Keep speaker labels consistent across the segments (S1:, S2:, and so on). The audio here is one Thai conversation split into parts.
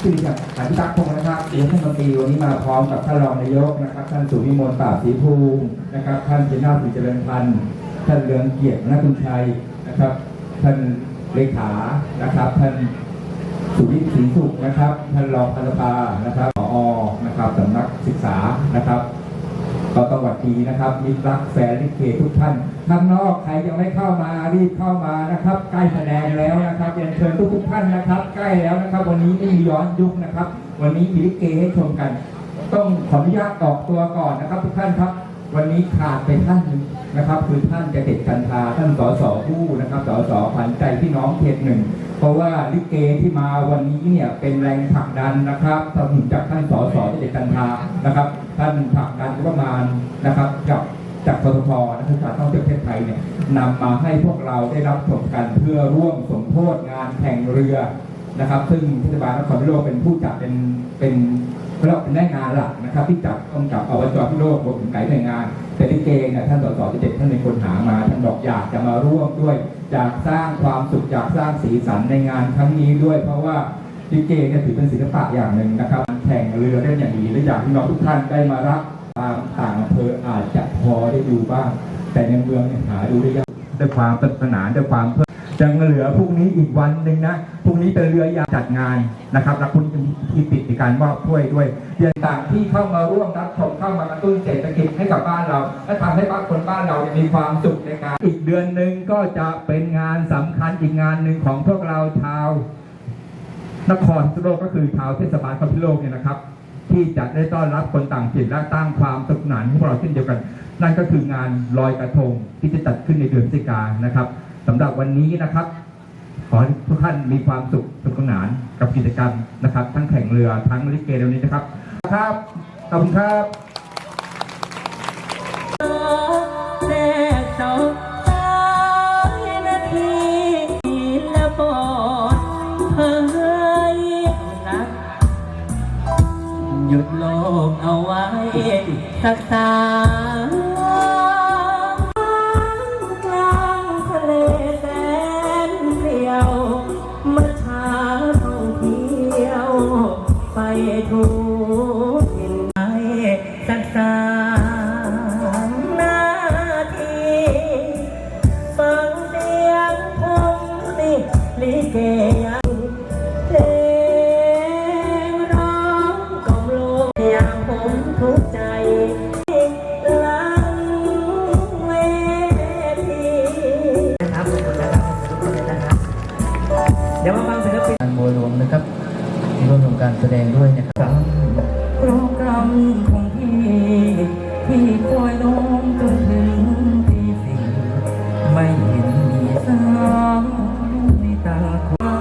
S1: เอ่อผมสิริศักดิ์อธิตักษ์พงศ์นะครับนายกรัฐมนตรีวันนี้มาพร้อมกับท่านรองนายกนะครับ ท่านสุวิมลป่าศรีภูมินะครับ ท่านเจนาสุเจริญพันธ์ท่านเลืองเกียรตินักคุณชัยนะครับ ท่านเลขานะครับ ท่านสุวิทย์ศรีสุขนะครับ ท่านรองพันธภานะครับออนะครับสำนักศึกษานะครับ ก็ต้องหวัดดีนะครับมิตรรักแฟนลิเกทุกท่านข้างนอกใครยังไม่เข้ามารีบเข้ามานะครับ ใกล้แสดงแล้วนะครับเรียนเชิญทุกทุกท่านนะครับ ใกล้แล้วนะครับ วันนี้ไม่มีย้อนยุคนะครับ วันนี้มีลิเกให้ชมกัน ต้องขออนุญาตออกตัวก่อนนะครับ ทุกท่านครับ วันนี้ขาดไปท่านนะครับ คือท่านจะเด็ดกันทาท่านสสผู้นะครับสสขวัญใจพี่น้องเขตหนึ่งเพราะว่าลิเกที่มาวันนี้เนี่ยเป็นแรงผลักดันนะครับสนุนจากท่านสสเด็ดกันทานะครับ ท่านผลักดันประมาณนะครับกับจากพททนะครับการท่องเที่ยวประเทศไทยเนี่ยนำมาให้พวกเราได้รับชมกันเพื่อร่วมสมโภชงานแข่งเรือนะครับ ซึ่งเทศบาลนครพิโลกเป็นผู้จัดเป็นเป็น เขาเราเป็นแม่งานหลักนะครับที่จัดร่วมกับอบจพิโลกรวมถึงไกด์หน่วยงาน แต่ลิเกเนี่ยท่านสสเด็ดท่านเป็นคนหามาท่านบอกอยากจะมาร่วมด้วยอยากสร้างความสุขอยากสร้างสีสันในงานครั้งนี้ด้วย เพราะว่าลิเกเนี่ยถือเป็นศิลปะอย่างหนึ่งนะครับแข่งเรือได้อย่างดีและอยากให้น้องทุกท่านได้มารับตามต่างอำเภออาจจะพอได้ดูบ้าง แต่ในเมืองเนี่ยหาดูได้ยากด้วยความสนุกสนานด้วยความเพลิด ยังเหลือพรุ่งนี้อีกวันหนึ่งนะพรุ่งนี้เป็นเรือยาวจัดงานนะครับแล้วคุณที่ปิดในการมอบถ้วยด้วยเดือนต่างที่เข้ามาร่วมรับชมเข้ามากระตุ้นเศรษฐกิจให้กับบ้านเรา และทำให้บ้านคนบ้านเรามีความสุขในการอีกเดือนหนึ่งก็จะเป็นงานสำคัญอีกงานหนึ่งของพวกเราชาวนครพิโลกก็คือชาวเทศบาลพิษณุโลกเนี่ยนะครับ ที่จะได้ต้อนรับคนต่างถิ่นและสร้งความสนุกสนานให้พวกเราเช่นเดียวกัน นั่นก็คืองานลอยกระทงที่จะจัดขึ้นในเดือนพฤศจิกายนนะครับ สำหรับวันนี้นะครับ ขอให้ทุกท่านมีความสุขสนุกสนานกับกิจกรรมนะครับ ทั้งแข่งเรือทั้งลิเกเดี๋ยวนี้นะครับ ครับขอบคุณครับ
S2: หยุดโลกเอาไว้สักสา ไร่วม
S3: การแสดงด้วยนะครับ
S2: โปรแกรมของพี่ที่คอยน้องจนถึงตีสี่ไม่เห็นมีสาวในตาควา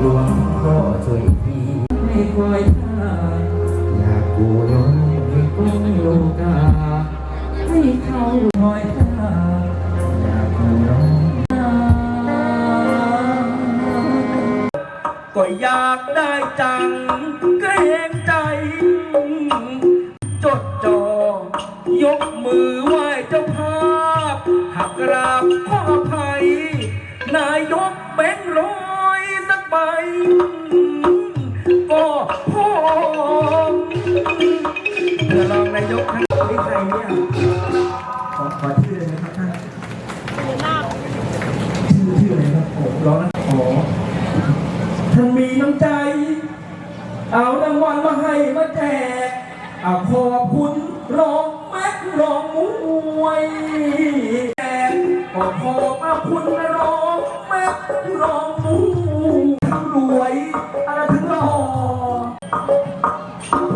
S3: หลวงพ่อช่วยที
S2: ไม่คอยท่า
S3: อยากกูน้องให้กุ้งโลกา
S2: ให้เขาคอยท่า
S3: ก็อ
S2: ยากได้จังเกรงใจ จดจอยกมือไหว้เจ้าภาพหักกราบขออภัย นายกแบงค์ร้อยสักใบ ก็พอเพื่อรองนายกท่านนี้ใครเนี่ย
S1: ขอขอชื่อเลยนะครับท่านชื่อชื่ออะไรครับโอ้ร้องนะ
S2: น้ำใจ เอารางวัลมาให้มาแจกเอาขอบคุณรองแม็กรองมวยแจกก็ขอบคุณรองแม็กรองมวยทั้งรวยอะไรทั้งหล่อ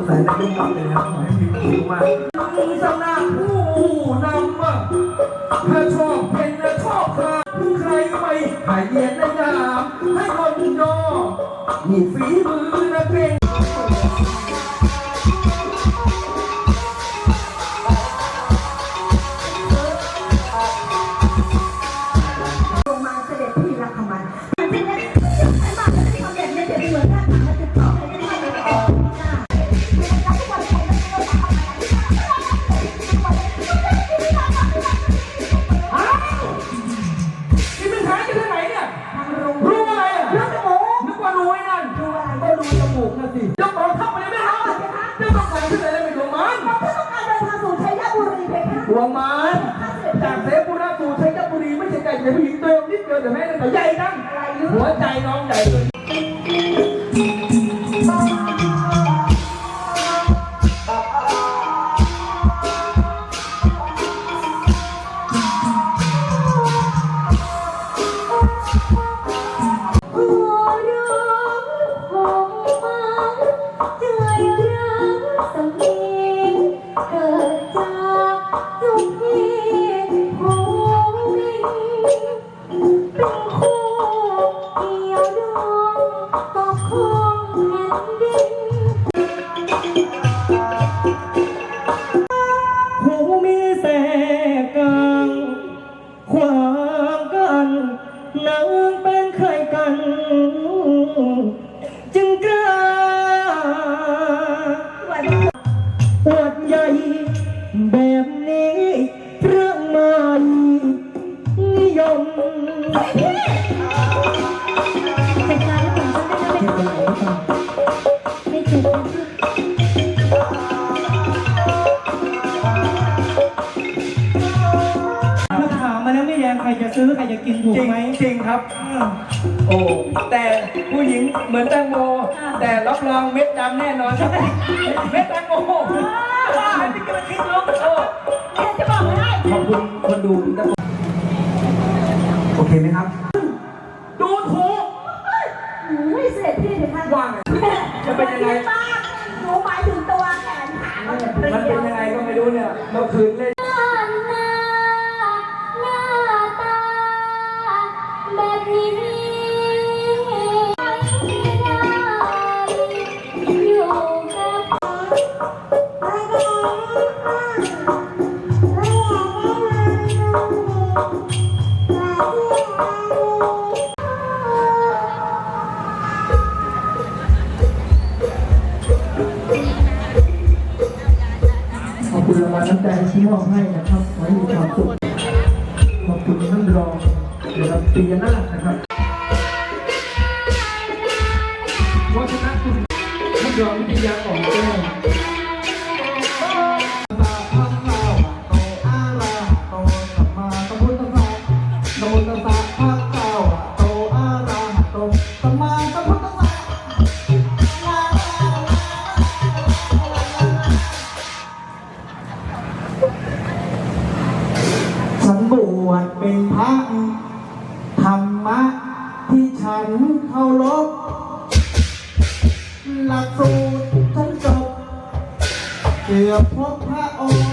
S1: ใส่ในลูกเลยครับขอให้มีควมสุขมาก
S2: สำนักผู้นำถ้าชอบเป็นและชอบใครใครไม่ให้เยียนในนามให้คน ยอนี่ฝีมือนะเก่ง
S4: ลง
S2: ว
S5: งมันจากเสบุรีสู่ชัยบุรีไม่ใช่ไก่แต่ผู้หญิงตัวนิดเดียวแต่แม่แต่ใหญ่นังหัวใจน้องใหญ่
S4: จึงก
S6: ล้าอวดใหญ่แบบนี้พระมานิยม
S4: เป็นการหรือเปล่าฉันไม่ได้ไม่เจ็บนะ
S6: ถ้าถามมาแล้วไม่แดงใครจะซื้อใครจะกินถูก
S5: จริง
S6: ไหม
S5: จริงครับ โอ้ แต่ผู้หญิงเหมือนแตงโม แต่รับรองเม็ดดำแน่นอนครับเม็ดแตงโมไม่ได้กินคิดลบโอ้
S4: จะบอกไม่ได้
S5: ขอบคุณคนดูทุกท่าน
S3: โอเคไหมครับ
S5: ดูถูก
S4: ไม่เสร็จพี่เดี๋ยวท่าน
S5: ว่าไงจะเป็นยังไง
S4: ป้าหนูหมายถึงตัวแขนขามันจะเปรี้ยว
S5: มันเป็นยังไงก็ไม่รู้เนี่ยเมื่อคืนเล่น
S6: ขอบคุณรางวัลน้ำใจที่มอบให้นะครับไว้มีความสุขขอบคุณท่านรองเดี๋ยวเราตีหน้านะครับ
S5: เพราะฉะนั้นคุณท่านรองวิทยาของแก้ว
S3: เป็นพระธรรมะที่ฉันเคารพหลักสูตรฉันจบเกือบพบพระองค์